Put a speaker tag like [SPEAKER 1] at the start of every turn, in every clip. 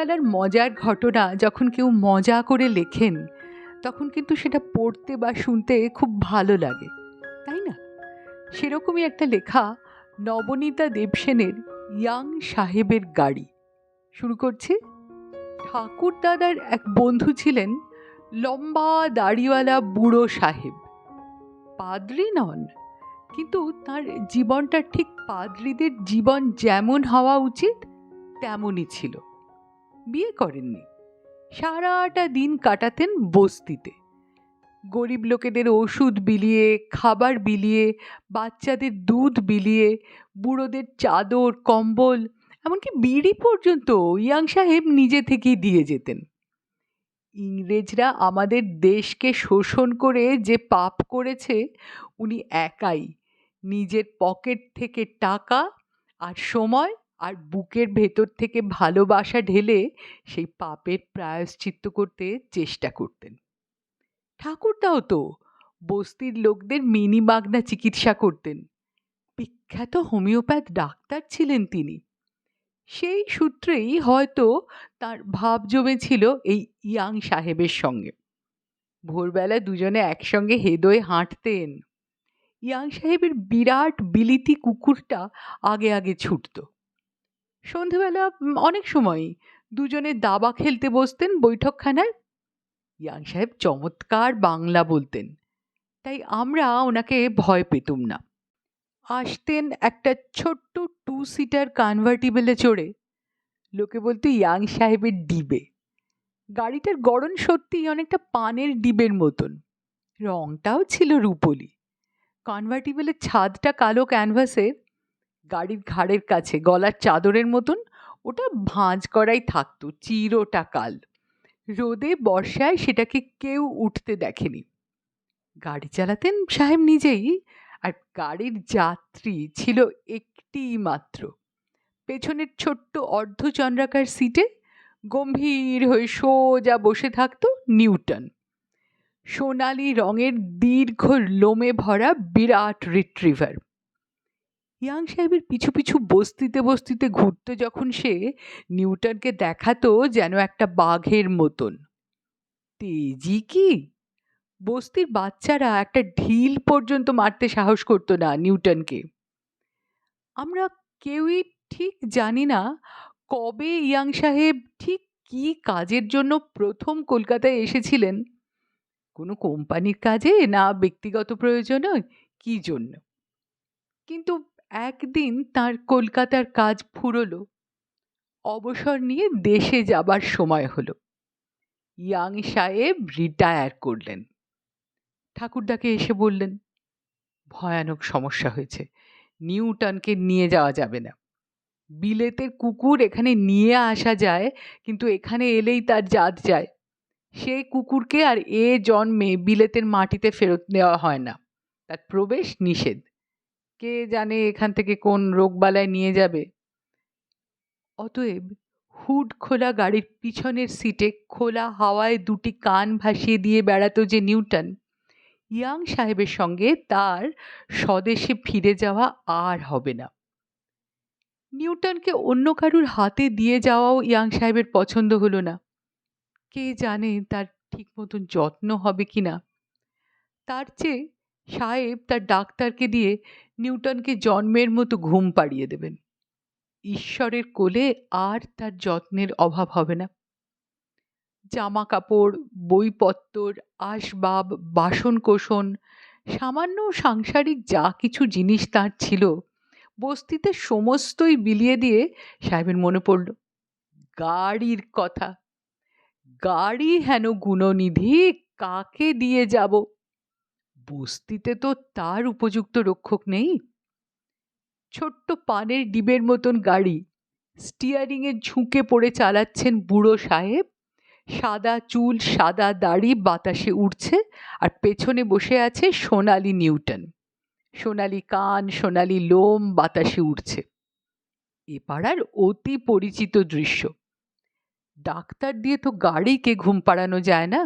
[SPEAKER 1] ছোটবেলার মজার ঘটনা যখন কেউ মজা করে লেখেন, তখন কিন্তু সেটা পড়তে বা শুনতে খুব ভালো লাগে, তাই না? সেরকমই একটা লেখা নবনীতা দেবসেনের ইয়াং সাহেবের গাড়ি। শুরু করছি। ঠাকুর দাদার এক বন্ধু ছিলেন লম্বা দাড়িওয়ালা বুড়ো সাহেব। পাদ্রি নন, কিন্তু তার জীবনটা ঠিক পাদ্রীদের জীবন যেমন হওয়া উচিত, তেমনই ছিল। বিয়ে করেননি। সারাটা দিন কাটাতেন বস্তিতে। গরিব লোকেদের ওষুধ বিলিয়ে, খাবার বিলিয়ে, বাচ্চাদের দুধ বিলিয়ে, বুড়োদের চাদর, কম্বল, এমনকি বিড়ি পর্যন্ত ইয়াং সাহেব নিজে থেকেই দিয়ে যেতেন। ইংরেজরা আমাদের দেশকে শোষণ করে যে পাপ করেছে, উনি একাই। নিজের পকেট থেকে টাকা আর সময় আর বুকের ভেতর থেকে ভালোবাসা ঢেলে সেই পাপের প্রায়শ্চিত্ত করতে চেষ্টা করতেন। ঠাকুরদাও তো বস্তির লোকদের মিনি মাগনা চিকিৎসা করতেন। বিখ্যাত হোমিওপ্যাথ ডাক্তার ছিলেন তিনি। সেই সূত্রেই হয়তো তার ভাব জমেছিল এই ইয়াং সাহেবের সঙ্গে। ভোরবেলা দুজনে একসঙ্গে হেদোয় হাঁটতেন। ইয়াং সাহেবের বিরাট বিলিতি কুকুরটা আগে আগে ছুটত। সন্ধেবেলা অনেক সময়ই। দুজনে দাবা খেলতে বসতেন বৈঠকখানায়। ইয়াং সাহেব চমৎকার বাংলা বলতেন। তাই আমরা ওনাকে ভয় পেতুম না। আসতেন একটা ছোট্ট টু সিটার কনভার্টিবলে চড়ে। লোকে বলতো ইয়াং সাহেবের ডিবে। গাড়িটার গড়ন সত্যিই অনেকটা পানের ডিবের মতন। রংটাও ছিল রূপলি। কনভার্টিবলের ছাদটা কালো ক্যানভাসের গাড়ির ঘাড়ের কাছে, গলার চাদরের মতন, ওটা ভাঁজ করাই থাকতো চিরটা কাল রোদে বর্ষায় সেটাকে কেউ উঠতে দেখেনি। গাড়ি চালাতেন সাহেব নিজেই, আর গাড়ির যাত্রী ছিল একটি মাত্র। পেছনের ছোট্ট অর্ধচন্দ্রাকার সিটে গম্ভীর হয়ে সোজা বসে থাকতো নিউটন। সোনালি রঙের দীর্ঘ লোমে ভরা বিরাট রিট্রিভার। ইয়াং সাহেবের পিছু পিছু বস্তিতে বস্তিতে ঘুরতে যখন সে নিউটনকে দেখাতো যেন একটা বাঘের মতন। তেজি কি? বস্তির বাচ্চারা একটা ঢিল পর্যন্ত মারতে সাহস করতো না নিউটনকে। আমরা কেউই ঠিক জানি না কবে ইয়াং সাহেব ঠিক কী কাজের জন্য প্রথম কলকাতায় এসেছিলেন। কোনো কোম্পানির কাজে না ব্যক্তিগত প্রয়োজনে? কী জন্য? কিন্তু একদিন তার কলকাতার কাজ ফুরলো। অবসর নিয়ে দেশে যাবার সময় হলো। ইয়াং সাহেব রিটায়ার করলেন। ঠাকুরদাকে এসে বললেন, ভয়ানক সমস্যা হয়েছে। নিউটনকে নিয়ে যাওয়া যাবে না। বিলেতের কুকুর এখানে নিয়ে আসা যায়, কিন্তু এখানে এলেই তার জাত যায়। সেই কুকুরকে আর এ জন্মে বিলেতের মাটিতে ফেরত নেওয়া হয় না। তার প্রবেশ নিষেধ। কে জানে এখান থেকে কোন রোগবালায় নিয়ে যাবে? অতএব হুড খোলা গাড়ির পিছনের সিটে খোলা হাওয়ায় দুটি কান ভাসিয়ে দিয়ে বেড়াতো যে নিউটন, ইয়াং সাহেবের সঙ্গে তার স্বদেশে ফিরে যাওয়া আর হবে না। নিউটনকে অন্য কারুর হাতে দিয়ে যাওয়াও ইয়াং সাহেবের পছন্দ হলো না। কে জানে তার ঠিক মতন যত্ন হবে কি না তার চেয়ে সাহেব তার ডাক্তারকে দিয়ে নিউটনকে জন্মের মতো ঘুম পাড়িয়ে দেবেন। ঈশ্বরের কোলে আর তার যত্নের অভাব হবে না। জামা কাপড় বইপত্তর, আসবাব, বাসনকোসন, সামান্য সাংসারিক যা কিছু জিনিস তার ছিল, বস্তিতে সমস্তই বিলিয়ে দিয়ে সাহেবের মনে পড়ল, গাড়ির কথা। গাড়ি হেন গুণনিধি, কাকে দিয়ে যাব? বস্তিতে তো তার উপযুক্ত রক্ষক নেই। ছোট্ট পানের ডিবের মতন গাড়ি স্টিয়ারিংয়ে ঝুঁকে পড়ে চালাচ্ছেন বুড়ো সাহেব। সাদা চুল, সাদা দাড়ি, বাতাসে উড়ছে আর পেছনে বসে আছে সোনালি নিউটন। সোনালি কান, সোনালি লোম, বাতাসে উড়ছে। এ পাড়ার অতি পরিচিত দৃশ্য। ডাক্তার দিয়ে তো গাড়িকে ঘুম পাড়ানো যায় না।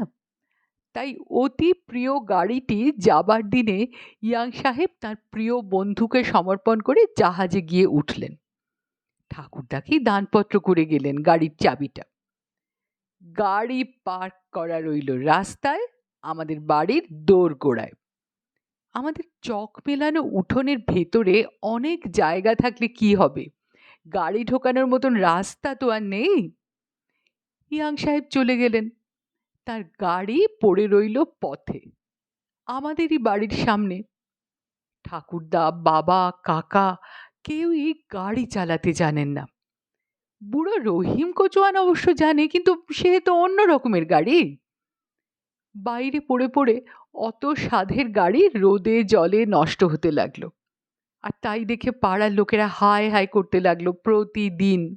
[SPEAKER 1] তাই অতি প্রিয় গাড়িটি যাবার দিনে ইয়াং সাহেব তার প্রিয় বন্ধুকে সমর্পণ করে জাহাজে গিয়ে উঠলেন। ঠাকুরদাকেই দানপত্র করে গেলেন গাড়ির চাবিটা। গাড়ি পার্ক করা রইল রাস্তায় আমাদের বাড়ির দোরগোড়ায়। আমাদের চক মেলানো উঠোনের ভেতরে অনেক জায়গা থাকলে কি হবে? গাড়ি ঢোকানোর মতন রাস্তা তো আর নেই। ইয়াং সাহেব চলে গেলেন। তার গাড়ি পড়ে রইল পথে। আমাদেরই বাড়ির সামনে। ঠাকুরদা, বাবা, কাকা কেউই গাড়ি চালাতে জানেন না। বুড়ো রহিম কচুয়ান অবশ্য জানে, কিন্তু সে তো অন্য রকমের গাড়ি। বাইরে পড়ে পড়ে অত সাধের গাড়ি রোদে, জলে নষ্ট হতে লাগল। আর তাই দেখে পাড়ার লোকেরা হায় হায় করতে লাগল প্রতিদিন।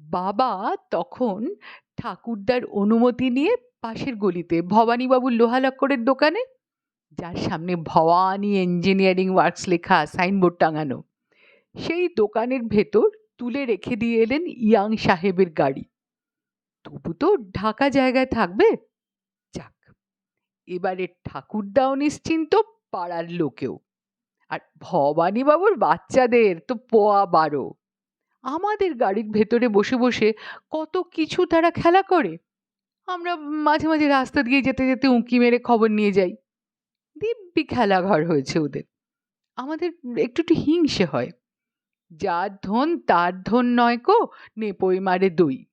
[SPEAKER 1] বাবা তখন ঠাকুরদার অনুমতি নিয়ে পাশের গলিতে ভবানীবাবুর লোহা লক্করের দোকানে, যার সামনে ভবানী ইঞ্জিনিয়ারিং ওয়ার্কস লেখা সাইনবোর্ড টাঙানো। সেই দোকানের ভেতর তুলে রেখে দিয়ে এলেন ইয়াং সাহেবের গাড়ি। তবু তো ঢাকা জায়গায় থাকবে? যাক এবারে ঠাকুরদাও নিশ্চিন্ত, পাড়ার লোকেও। আর ভবানীবাবুর বাচ্চাদের তো পোয়া বারো। আমাদের গাড়ির ভেতরে বসে বসে কত কিছু তারা খেলা করে। আমরা মাঝে মাঝে রাস্তা দিয়ে যেতে যেতে উঁকি মেরে খবর নিয়ে যাই। দিব্যি খেলাঘর হয়েছে ওদের। আমাদের একটু একটু হিংসে হয়। যার ধন, তার ধন নয় কো, নেপই মারে দই।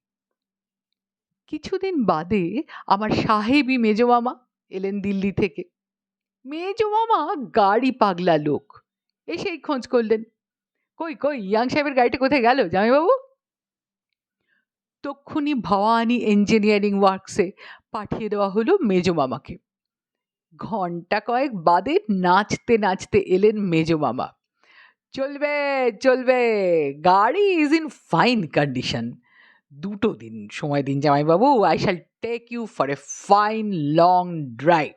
[SPEAKER 1] কিছুদিন বাদে আমার সাহেবই মেজো মামা এলেন দিল্লি থেকে। মেজো মামা গাড়ি পাগলা লোক। এসেই খোঁজ করলেন। কই কই, ইয়াং সাহেবের গাড়িটা কোথায় গেল? জামাইবাবু? তক্ষুনি ভবানী ইঞ্জিনিয়ারিং ওয়ার্কসে পাঠিয়ে দেওয়া হলো মেজো মামাকে। ঘণ্টা কয়েক বাদে নাচতে নাচতে এলেন মেজো মামা। চলবে চলবে, গাড়ি ইজ ইন ফাইন কন্ডিশন দুটো দিন সময় দিন জামাইবাবু I shall take you for a fine long drive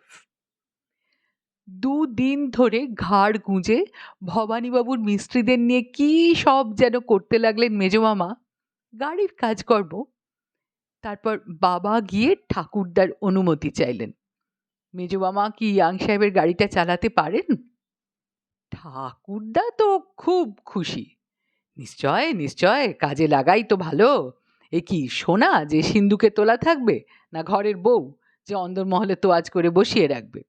[SPEAKER 1] দুদিন ধরে ঘাড় গুঁজে ভবানীবাবুর মিস্ত্রিদের নিয়ে কি সব যেন করতে লাগলেন মেজো মামা। গাড়ির কাজকর্ম। তারপর বাবা গিয়ে ঠাকুরদার অনুমতি চাইলেন। মেজো মামা কি ইয়াং সাহেবের গাড়িটা চালাতে পারেন? ঠাকুরদা তো খুব খুশি। নিশ্চয় নিশ্চয়, কাজে লাগাই তো ভালো। এ কি সোনা যে সিন্ধুকে তোলা থাকবে, না ঘরের বউ, যে অন্দরমহলে তোয়াজ করে বসিয়ে রাখবে?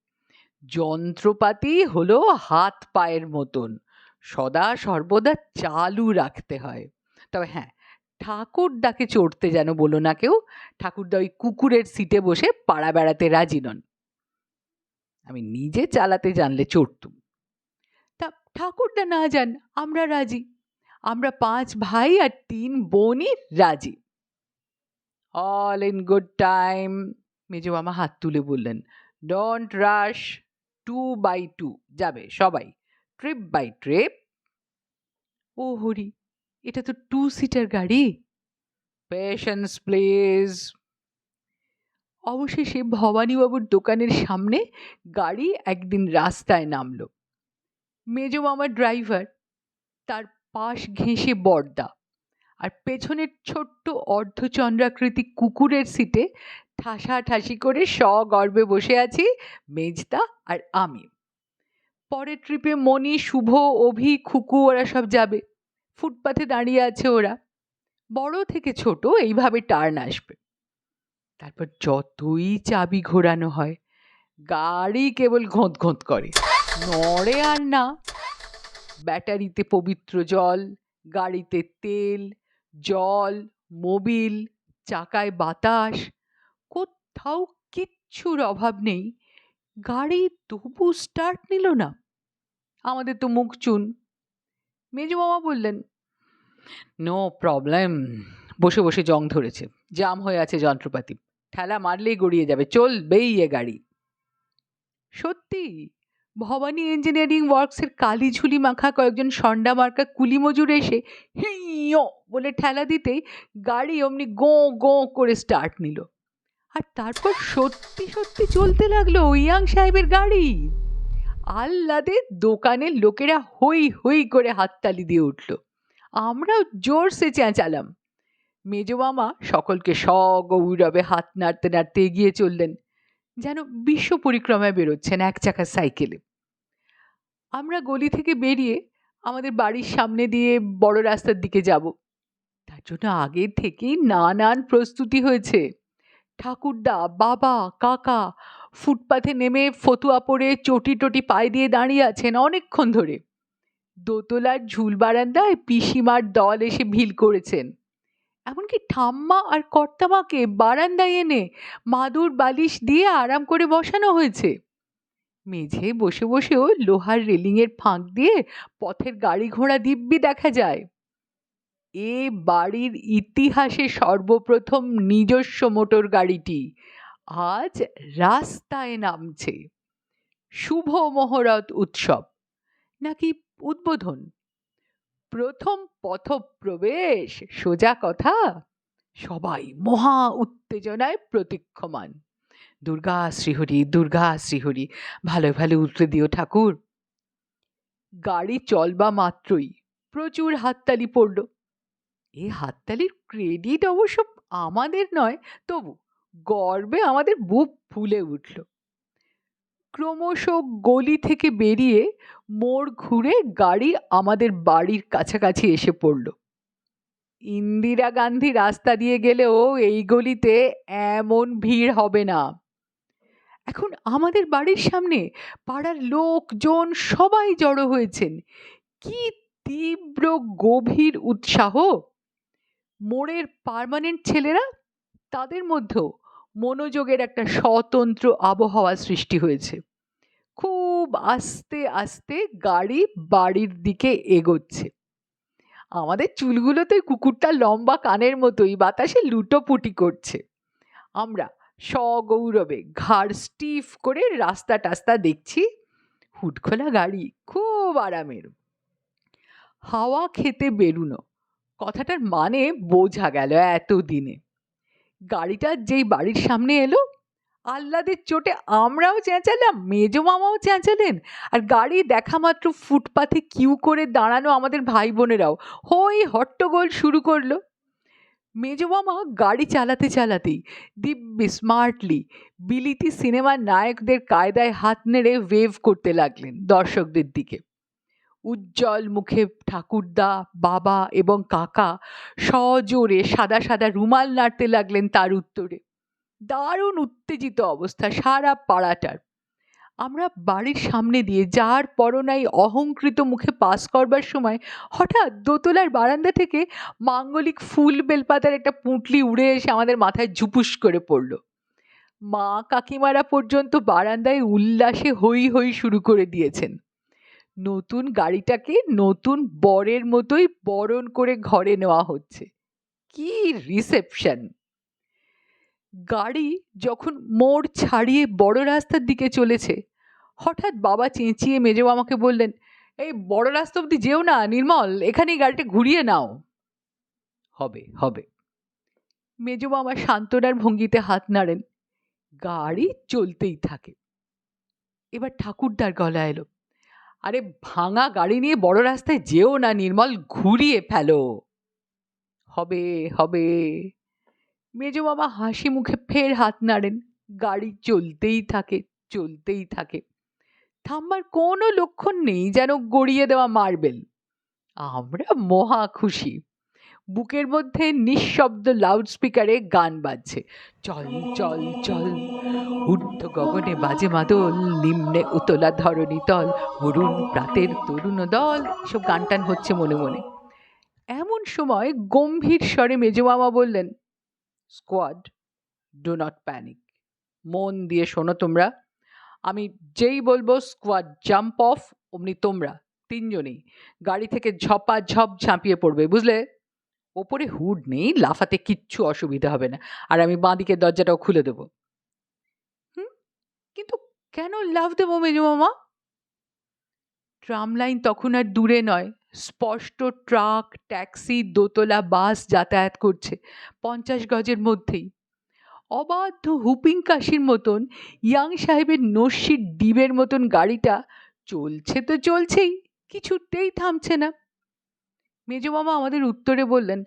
[SPEAKER 1] যন্ত্রপাতি হলো হাত পায়ের মতন। সদা সর্বদা চালু রাখতে হয়। তবে হ্যাঁ ঠাকুরদাকে চড়তে যেন বলো না কেউ, ঠাকুরদা ওই কুকুরের সিটে বসে পাড়া বেড়াতে রাজি নন। আমি নিজে চালাতে জানলে চড়তুম। তা ঠাকুরদা না যান, আমরা রাজি। আমরা পাঁচ ভাই আর তিন বোনই রাজি। অল ইন গুড টাইম মেজো মামা হাত তুলে বললেন। Don't rush. Two by two যাবে সবাই। Trip by trip. ও হরি, এটা তো টু সিটার গাড়ি? Patience please. অবশেষে ভবানীবাবুর দোকানের সামনে গাড়ি একদিন রাস্তায় নামলো। মেজো মামার ড্রাইভার, তার পাশ ঘেঁষে বর্দা। আর পেছনের ছোট্ট অর্ধচন্দ্রাকৃতি কুকুরের সিটে ঠাসাঠাসি করে সগর্বে বসে আছি মেজদা আর আমি। পরের ট্রিপে মণি, শুভ, অভি, খুকু ওরা সব যাবে। ফুটপাথে দাঁড়িয়ে আছে ওরা। বড় থেকে ছোট এইভাবে টার্ন আসবে। তারপর যতই চাবি ঘোরানো হয়, গাড়ি কেবল ঘোঁত ঘোঁত করে। নড়ে আর না। ব্যাটারিতে পবিত্র জল, গাড়িতে তেল, জল, মোবিল, চাকায় বাতাস কোথাও কিচ্ছুর অভাব নেই। গাড়ি তবু স্টার্ট নিল না। আমাদের তো মুখ চুন। মেজো মামা বললেন নো প্রবলেম বসে বসে জং ধরেছে। জাম হয়ে আছে যন্ত্রপাতি। ঠেলা মারলেই গড়িয়ে যাবে। চলবেই এ গাড়ি। সত্যি? ভবানী ইঞ্জিনিয়ারিং ওয়ার্কসের কালি ঝুলি মাখা কয়েকজন সন্ডা মার্কা কুলি মজুর এসে হিও বলে ঠেলা দিতেই গাড়ি অমনি গো গো করে স্টার্ট নিল আর তারপর সত্যি সত্যি চলতে লাগল ইয়াং সাহেবের গাড়ি। আহ্লাদে দোকানের লোকেরা হই হই করে হাততালি দিয়ে উঠল। আমরাও জোরসে চেঁচালাম। মেজো মামা সকলকে সগৌরবে হাত নাড়তে নাড়তে এগিয়ে চললেন, যেন বিশ্ব পরিক্রমায় বেরোচ্ছেন এক চাকার সাইকেলে। আমরা গলি থেকে বেরিয়ে আমাদের বাড়ির সামনে দিয়ে বড় রাস্তার দিকে যাব। তার জন্য আগে থেকেই নানান প্রস্তুতি হয়েছে। ঠাকুরদা, বাবা, কাকা ফুটপাথে নেমে ফতুয়া পরে চটি টটি পায়ে দিয়ে দাঁড়িয়ে আছেন অনেকক্ষণ ধরে। দোতলার ঝুল বারান্দায় পিসিমার দল এসে ভিল করেছেন। এমনকি ঠাম্মা আর কর্তামাকে বারান্দায় এনে মাদুর, বালিশ দিয়ে আরাম করে বসানো হয়েছে। মেঝে বসে বসেও লোহার রেলিংয়ের ফাঁক দিয়ে পথের গাড়ি ঘোড়া দিব্যি দেখা যায়। এ বাড়ির ইতিহাসে সর্বপ্রথম নিজস্ব মোটর গাড়িটি আজ রাস্তায় নামছে। শুভ মহরত উৎসব, নাকি উদ্বোধন? প্রথম পথপ্রবেশ, সোজা কথা? সবাই মহা উত্তেজনায় প্রতীক্ষমান। দুর্গা শ্রীহরি দুর্গা শ্রীহরি ভালো ভালো উল্টে দিও ঠাকুর। গাড়ি চলবা মাত্রই প্রচুর হাততালি পড়ল। এই হাততালির ক্রেডিট অবশ্য আমাদের নয়, তবু গর্বে আমাদের বুক ফুলে উঠল। ক্রমশ গলি থেকে বেরিয়ে মোড় ঘুরে গাড়ি আমাদের বাড়ির কাছাকাছি এসে পড়ল। ইন্দিরা গান্ধী রাস্তা দিয়ে গেলেও এই গলিতে এমন ভিড় হবে না। এখন আমাদের বাড়ির সামনে পাড়ার লোকজন সবাই জড়ো হয়েছেন। কি তীব্র গভীর উৎসাহ! মোড়ের পার্মানেন্ট ছেলেরা, তাদের মধ্যেও মনোযোগের একটা স্বতন্ত্র আবহাওয়া সৃষ্টি হয়েছে। খুব আস্তে আস্তে গাড়ি বাড়ির দিকে এগোচ্ছে। আমাদের চুলগুলোতে কুকুরটা লম্বা কানের মতোই, বাতাসে লুটোপুটি করছে। আমরা সগৌরবে ঘাড় স্টিফ করে রাস্তা টাস্তা দেখছি, হুটখোলা গাড়ি খুব আরামের। হাওয়া খেতে বেরুনো কথাটার মানে বোঝা গেল এতদিনে। গাড়িটা যেই বাড়ির সামনে এলো, আহ্লাদের চোটে আমরাও চেঁচালাম, মেজো মামাও চেঁচালেন, আর গাড়ি দেখা মাত্র ফুটপাথে কিউ করে দাঁড়ানো আমাদের ভাই বোনেরাও হই হট্টগোল শুরু করল। মেজো মামা গাড়ি চালাতে চালাতেই দিব্যি স্মার্টলি বিলিতি সিনেমার নায়কদের কায়দায় হাত নেড়ে ওয়েভ করতে লাগলেন দর্শকদের দিকে। উজ্জ্বল মুখে ঠাকুরদা, বাবা এবং কাকা সজোরে সাদা সাদা রুমাল নাড়তে লাগলেন তার উত্তরে। দারুণ উত্তেজিত অবস্থা সারা পাড়াটার। আমরা বাড়ির সামনে দিয়ে যার পরনাই অহংকৃত মুখে পাস করবার সময় হঠাৎ দোতলার বারান্দা থেকে মাঙ্গলিক ফুল বেলপাতার একটা পুঁটলি উড়ে এসে আমাদের মাথায় ঝুপুস করে পড়ল। মা কাকিমারা পর্যন্ত বারান্দায় উল্লাসে হই হই শুরু করে দিয়েছেন। নতুন গাড়িটাকে নতুন বরের মতোই বরণ করে ঘরে নেওয়া হচ্ছে। কি রিসেপশন! গাড়ি যখন মোড় ছাড়িয়ে বড় রাস্তার দিকে চলেছে, হঠাৎ বাবা চেঁচিয়ে মেজো আমাকে বললেন, এই বড় রাস্তা অব্দি যেও না, নির্মল, এখানেই গাড়িটা ঘুরিয়ে নাও। হবে হবে। মেজো মামা সান্ত্বনার ভঙ্গিতে হাত নাড়েন। গাড়ি চলতেই থাকে। এবার ঠাকুরদার গলা এলো। আরে ভাঙা গাড়ি নিয়ে বড় রাস্তায় যেও না, নির্মল। ঘুরিয়ে ফেলো। হবে হবে। মেজ বাবা হাসি মুখে ফের হাত নাড়েন। গাড়ি চলতেই থাকে চলতেই থাকে। থাম্বার কোনো লক্ষণ নেই যেন গড়িয়ে দেওয়া মার্বেল। আমরা মহা খুশি। বুকের মধ্যে নিঃশব্দ লাউডস্পিকারে গান বাজছে। চল চল চল, ঊর্ধ্ব গগনে বাজে মাদল, নিম্নে উতলা ধরণী তল, অরুণ প্রাতের তরুণ দল সব গান টান হচ্ছে মনে মনে। এমন সময় গম্ভীর স্বরে মেজমামা বললেন স্কোয়াড ডু নট প্যানিক মন দিয়ে শোনো তোমরা। আমি যেই বলব স্কোয়াড জাম্প অফ অমনি তোমরা। তিনজনেই গাড়ি থেকে ঝপা ঝপ ঝাঁপিয়ে পড়বে, বুঝলে? ওপরে হুড নেই, লাফাতে কিচ্ছু অসুবিধা হবে না। আর আমি বাঁদিকের দরজাটাও খুলে দেবো। হুম? কিন্তু কেন লাভ দেবো মেজো মামা? ট্রাম লাইন তখন আর দূরে নয়। স্পষ্ট ট্রাক, ট্যাক্সি, দোতলা, বাস যাতায়াত করছে পঞ্চাশ গজের মধ্যেই। অবাধ্য হুপিং কাশির মতন ইয়াং সাহেবের নস্যির ডিবের মতন গাড়িটা চলছে তো চলছেই, কিছুতেই থামছে না। মেজো মামা আমাদের উত্তরে বললেন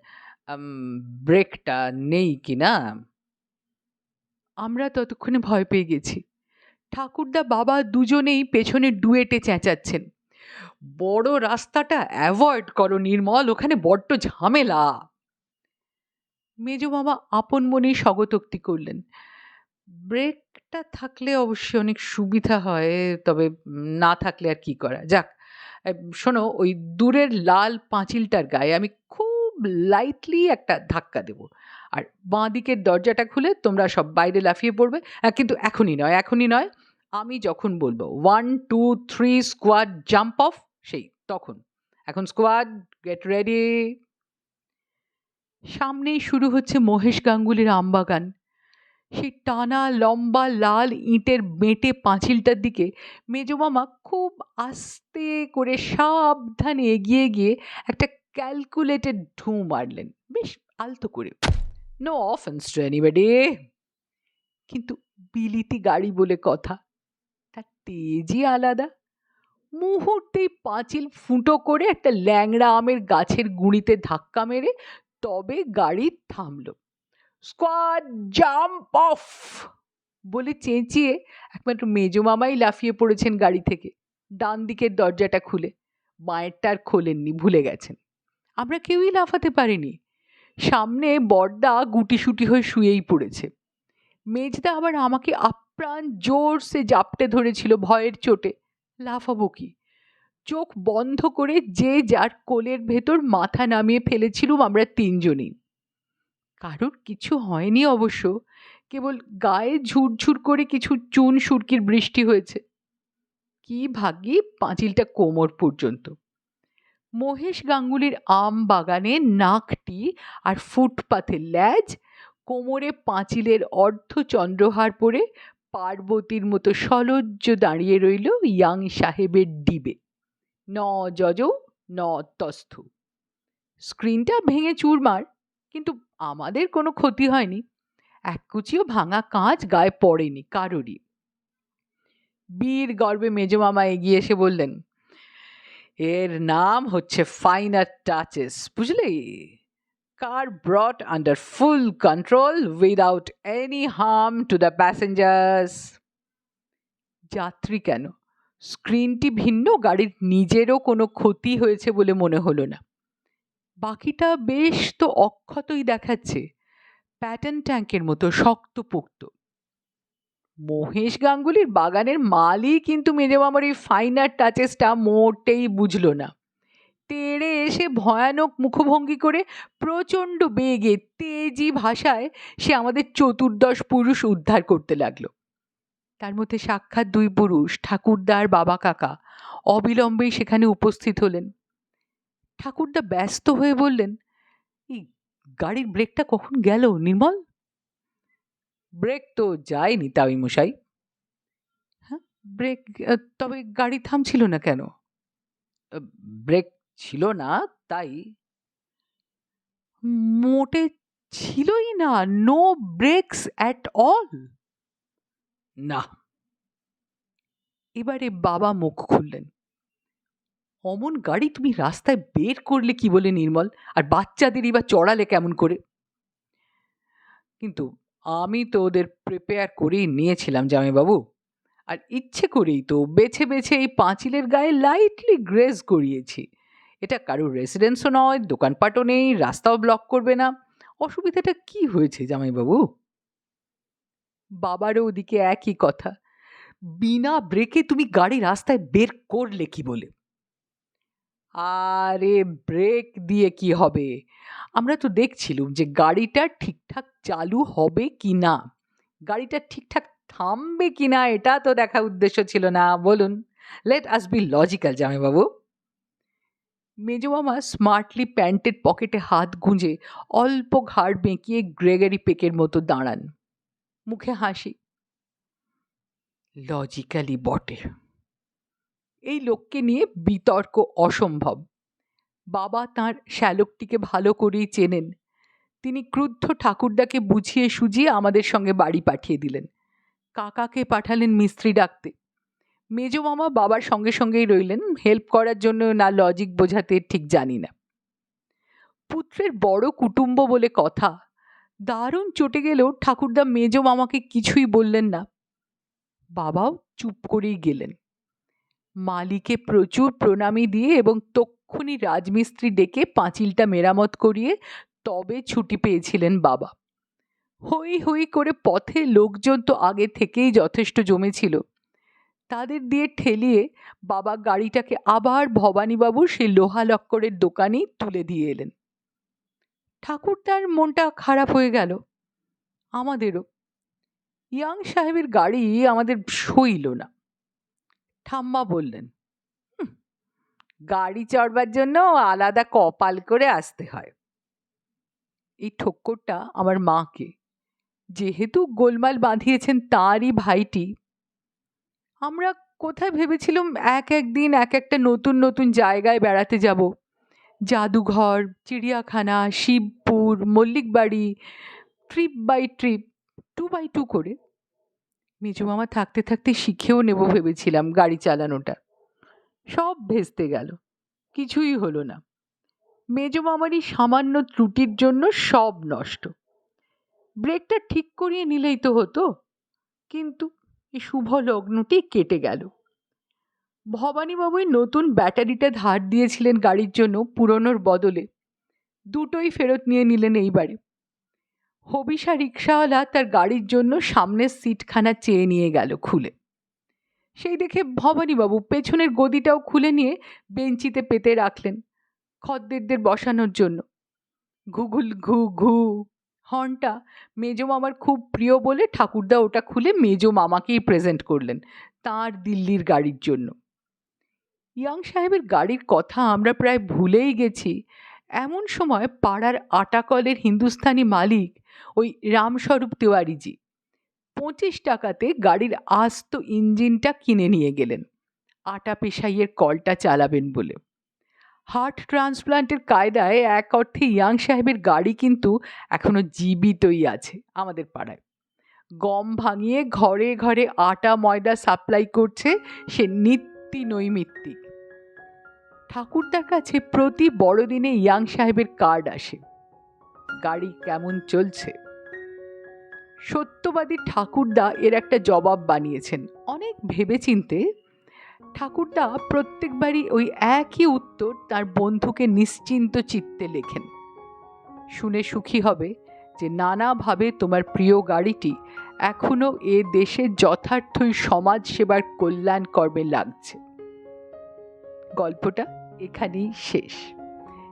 [SPEAKER 1] ব্রেকটা নেই কি না? আমরা ততক্ষণে ভয় পেয়ে গেছি। ঠাকুরদা বাবা দুজনেই পেছনে ডুয়েটে চেঁচাচ্ছেন, বড় রাস্তাটা অ্যাভয়েড করো নির্মল, ওখানে বড্ড ঝামেলা। মেজ মামা আপন মনেই স্বগতোক্তি করলেন, ব্রেকটা থাকলে অবশ্যই অনেক সুবিধা হয়, তবে না থাকলে আর কি করা? যাক শোনো, ওই দূরের লাল পাঁচিলটার গায়ে আমি খুব লাইটলি একটা ধাক্কা দেব। আর বাঁ দিকের দরজাটা খুলে তোমরা সব বাইরে লাফিয়ে পড়বে। কিন্তু এখনই নয় এখনই নয়। আমি যখন বলব one two three squad jump off সেই তখন। এখন স্কোয়াড গেট রেডি সামনেই শুরু হচ্ছে মহেশ গাঙ্গুলির আমবাগান। সেই টানা লম্বা লাল ইঁটের বেঁটে পাঁচিলটার দিকে মেজমামা খুব আস্তে করে সাবধানে এগিয়ে গিয়ে একটা ক্যালকুলেটেড ঢু মারলেন। বেশ আলতো করে। নো অফেন্স টু এনিবডি কিন্তু বিলিতি গাড়ি বলে কথা, তার তেজই আলাদা। মুহূর্তেই পাঁচিল ফুটো করে একটা ল্যাংড়া আমের গাছের গুঁড়িতে ধাক্কা মেরে তবে গাড়ি থামলো। স্কোয়াড জাম্প অফ বলে চেঁচিয়ে একমাত্র মেজো মামাই লাফিয়ে পড়েছেন গাড়ি থেকে। ডান দিকের দরজাটা খুলে। মায়েরটা আর খোলেননি, ভুলে গেছেন। আমরা কেউই লাফাতে পারিনি। সামনে বড়দা গুটিসুটি হয়ে শুয়েই পড়েছে। মেজদা আবার আমাকে আপ্রাণ জোরসে জাপটে ধরেছিল ভয়ের চোটে। লাফাবো কি? চোখ বন্ধ করে যে যার কোলের ভেতর মাথা নামিয়ে ফেলেছিলুম আমরা তিনজনই। কারোর কিছু হয়নি অবশ্য। কেবল গায়ে ঝুরঝুর করে কিছু চুন সুরকির বৃষ্টি হয়েছে। কি ভাগ্যি, পাঁচিলটা কোমর পর্যন্ত। মহেশ গাঙ্গুলির আম বাগানে নাকটি আর ফুটপাথের ল্যাজ, কোমরে পাঁচিলের অর্ধ চন্দ্রহার পরে পার্বতীর মতো সলজ্জ দাঁড়িয়ে রইল ইয়াং সাহেবের ডিবে। ন যজ, ন তস্থ। স্ক্রিনটা ভেঙে চুরমার, কিন্তু আমাদের কোনো ক্ষতি হয়নি। এক কুচিও ভাঙা কাঁচ গায়ে পড়েনি কারোরই। বীর গর্বে মেজমামা এগিয়ে এসে বললেন, এর নাম হচ্ছে ফাইনার টাচেস বুঝলে? Car brought under full control without any harm to the passengers যাত্রী কেন? স্ক্রিনটি ভিন্ন, গাড়ির নিজেরও কোনো ক্ষতি হয়েছে বলে মনে হলো না। বাকিটা বেশ তো অক্ষতই দেখাচ্ছে। প্যাটার্ন ট্যাঙ্কের মতো শক্তপোক্ত। মহেশ গাঙ্গুলির বাগানের মালই কিন্তু মেজমামার এই ফাইনার টাচেসটা মোটেই বুঝলো না। তেড়ে এসে ভয়ানক মুখভঙ্গি করে প্রচণ্ড বেগে তেজি ভাষায় সে আমাদের চতুর্দশ পুরুষ উদ্ধার করতে লাগল। তার মধ্যে সাক্ষাৎ দুই পুরুষ, ঠাকুরদার বাবা কাকা। অবিলম্বেই সেখানে উপস্থিত হলেন। ঠাকুরদা ব্যস্ত হয়ে বললেন, এই গাড়ির ব্রেকটা কখন গেল, নির্মল? ব্রেক তো যায়নি তাই মশাই। হ্যাঁ ব্রেক তবে গাড়ি থামছিল না কেন? ব্রেক ছিল না তাই। মোটে ছিলই না, নো ব্রেকস অ্যাট অল? না। এবারে বাবা মুখ খুললেন। অমন গাড়ি তুমি রাস্তায় বের করলে কি বলে নির্মল? আর বাচ্চাদেরই বা চড়ালে কেমন করে? কিন্তু আমি তো ওদের প্রিপেয়ার করেই নিয়েছিলাম জামাইবাবু। আর ইচ্ছে করেই তো বেছে বেছে এই পাঁচিলের গায়ে লাইটলি গ্রেস করিয়েছি। এটা কারোর রেসিডেন্সও নয়, দোকানপাটও নেই, রাস্তাও ব্লক করবে না। অসুবিধাটা কি হয়েছে জামাইবাবু? বাবারও ওদিকে একই কথা। বিনা ব্রেকে তুমি গাড়ি রাস্তায় বের করলে কি বলে? আরে ব্রেক দিয়ে কি হবে? আমরা তো দেখছিলুম যে গাড়িটা ঠিকঠাক চালু হবে কি না গাড়িটা ঠিকঠাক থামবে কি না এটা তো দেখা উদ্দেশ্য ছিল না, বলুন। লেট আস বি লজিক্যাল জামাইবাবু। মেজমামা স্মার্টলি প্যান্টের পকেটে হাত গুঁজে অল্প ঘাড় বেঁকিয়ে গ্রেগারি পেকের মতো দাঁড়ান। মুখে হাসি। লজিক্যালি বটে। এই লোককে নিয়ে বিতর্ক অসম্ভব। বাবা তার শ্যালকটিকে ভালো করেই চেনেন। তিনি ক্রুদ্ধ ঠাকুরদাকে বুঝিয়ে সুঝিয়ে আমাদের সঙ্গে বাড়ি পাঠিয়ে দিলেন। কাকাকে পাঠালেন মিস্ত্রি ডাকতে। মেজো মামা বাবার সঙ্গে সঙ্গেই রইলেন। হেল্প করার জন্য না লজিক বোঝাতে ঠিক জানি না। পুত্রের বড় কুটুম্ব বলে কথা। দারুণ চটে গেলেও ঠাকুরদা মেজো মামাকে কিছুই বললেন না। বাবাও চুপ করেই গেলেন। মালিকে প্রচুর প্রণামী দিয়ে এবং তক্ষুনি রাজমিস্ত্রি ডেকে পাঁচিলটা মেরামত করিয়ে তবে ছুটি পেয়েছিলেন বাবা। হই হই করে পথে লোকজন তো আগে থেকেই যথেষ্ট জমেছিল। তাদের দিয়ে ঠেলিয়ে বাবা গাড়িটাকে আবার ভবানীবাবুর সেই লোহা লক্করের দোকানেই তুলে দিয়ে এলেন। ঠাকুরদার মনটা খারাপ হয়ে গেল। আমাদেরও। ইয়াং সাহেবের গাড়ি আমাদের সইল না। ঠাম্মা বললেন গাড়ি চড়বার জন্য আলাদা কপাল করে আসতে হয়। এই ঠক্করটা আমার মাকে। যেহেতু গোলমাল বাঁধিয়েছেন তাঁরই ভাইটি, আমরা কোথায় ভেবেছিলাম এক এক দিন এক একটা নতুন নতুন জায়গায় বেড়াতে যাব। জাদুঘর, চিড়িয়াখানা, Shibpur, Mallikbari, trip by trip, two by two করে মেজো মামা থাকতে থাকতে শিখেও নেব ভেবেছিলাম গাড়ি চালানোটা। সব ভেস্তে গেল, কিছুই হলো না। মেজো মামারই সামান্য ত্রুটির জন্য সব নষ্ট। ব্রেকটা ঠিক করিয়ে নিলেই তো হতো, কিন্তু এই শুভ লগ্নটি কেটে গেল। ভবানীবাবুই নতুন ব্যাটারিটা ধার দিয়েছিলেন গাড়ির জন্য পুরনোর বদলে। দুটোই ফেরত নিয়ে নিলেন এইবারে। হবিষা রিক্সাওয়ালা তার গাড়ির জন্য সামনের সিটখানা চেয়ে নিয়ে গেল খুলে। সেই দেখে ভবানীবাবু পেছনের গদিটাও খুলে নিয়ে বেঞ্চিতে পেতে রাখলেন খদ্দেরদের বসানোর জন্য। ঘুঘুল, ঘু ঘু, হর্নটা মেজো মামার খুব প্রিয় বলে ঠাকুরদা ওটা খুলে মেজো মামাকেই প্রেজেন্ট করলেন তার দিল্লির গাড়ির জন্য। ইয়াং সাহেবের গাড়ির কথা আমরা প্রায় ভুলেই গেছি। এমন সময় পাড়ার আটাকলের হিন্দুস্তানি মালিক ওই রামস্বরূপ তিওয়ারিজি। পঁচিশ টাকাতে গাড়ির আস্ত ইঞ্জিনটা কিনে নিয়ে গেলেন। আটা পেশাইয়ের কলটা চালাবেন বলে। হার্ট ট্রান্সপ্লান্টের কায়দায় এক অর্থে ইয়াং সাহেবের গাড়ি কিন্তু এখনও জীবিতই আছে আমাদের পাড়ায়। গম ভাঙিয়ে ঘরে ঘরে আটা, ময়দা সাপ্লাই করছে সে নিত্যি নৈমিত্তিক। ঠাকুরদার কাছে প্রতি বড়দিনে ইয়াং সাহেবের কার্ড আসে। গাড়ি কেমন চলছে? সত্যবাদী ঠাকুরদা এর একটা জবাব বানিয়েছেন। অনেক ভেবেচিন্তে ঠাকুরদা প্রত্যেকবারই ওই একই উত্তর তার বন্ধুকে নিশ্চিন্ত চিত্তে লেখেন। শুনে সুখী হবে যে নানাভাবে তোমার প্রিয় গাড়িটি এখনও এ দেশে যথার্থই সমাজ সেবার কল্যাণ কর্মে লাগছে। গল্পটা এখানেই শেষ।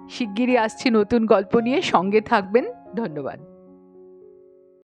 [SPEAKER 1] শিগগিরই আসছি নতুন গল্প নিয়ে সঙ্গে থাকবেন। ধন্যবাদ।